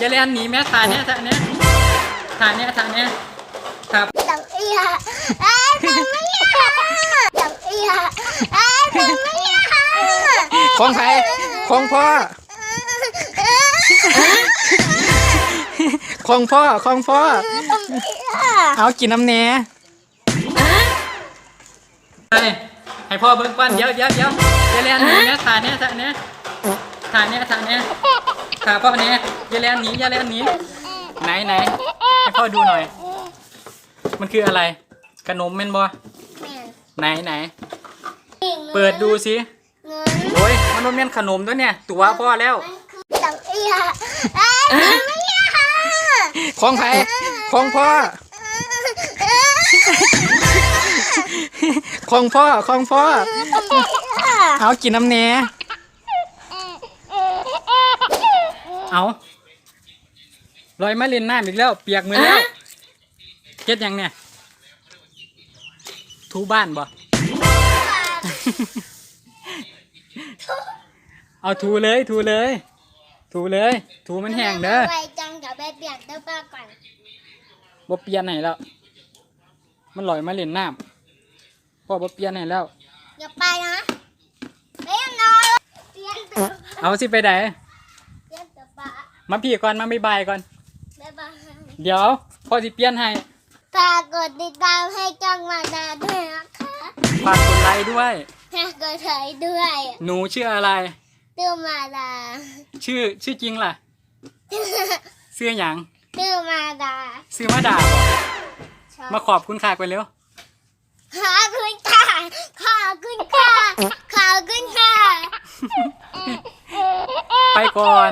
อย่าเล่นหนีแม่ถ่ายเนี้ยถ่ายเนี้ยถ่ายเนี้ยถ่ายเนี้ยครับจับเอียเอ้ยจับไม่ยาจับเอียเอ้ยจับไม่ยาของใครของพ่อของพ่อของพ่อ เอากินน้ำเนไปให้พ่อเบิ่งก่อนเดี๋ยวเดี๋ยวเดี๋ยวอย่าเล่นหนีแม่ถ่ายเนี้ยถ่ายเนี้ยถ่ายเนี้ยถ่ายเนี้ย ถ่ายพ่อเนี้ยอย่าเล่นหนีอย่าเล่นหนีไหนไหนให้พ่อดูหน่อย มันคืออะไรขนมแม่นบ่ไหนไหนเปิดดูสิเงินโอ้ยมันบ่แม่นขนมด้วยเนี่ยตัวพ่อแล้วจับเอียเอ้ยจับไม่ยาของใครของพ่อของพ่อของพ่อเอากินน้ำเน เอาลอยมาเล่นน้ำอีกแล้ว เปียกมือแล้วเฮ็ดหยังเนี่ยทูบ้านบ่เอาทูเลยทูเลยทูเลยทูมันแห้งเด้อไปจังกับไปเปลี่ยนเสื้อผ้าก่อนบ่เปลี่ยนให้แล้ว มันลอยมาเล่นน้ำพ่อบ่เปลี่ยนให้แล้วอย่าไปนะเล่นนอนเปลี่ยนเสื้อผ้าเอาสิไปไหน เปลี่ยนเสื้อผ้า มาพี่ก่อนมาบ๊ายบายก่อน บ๊ายบายเดี๋ยวพ่อสิเปลี่ยนให้ฝากกดติดตามให้จังหวัดนาด้วยนะคะฝากกดไลค์ด้วย ฝากกดไลค์ด้วยหนูชื่ออะไรตื้อมาดาชื่อชื่อจริงล่ะชื่อหยังตื้อมาดาชื่อมาดามาขอบคุณค่ะกันเร็วขอบคุณค่ะขอบคุณค่ะขอบคุณค่ะไปก่อน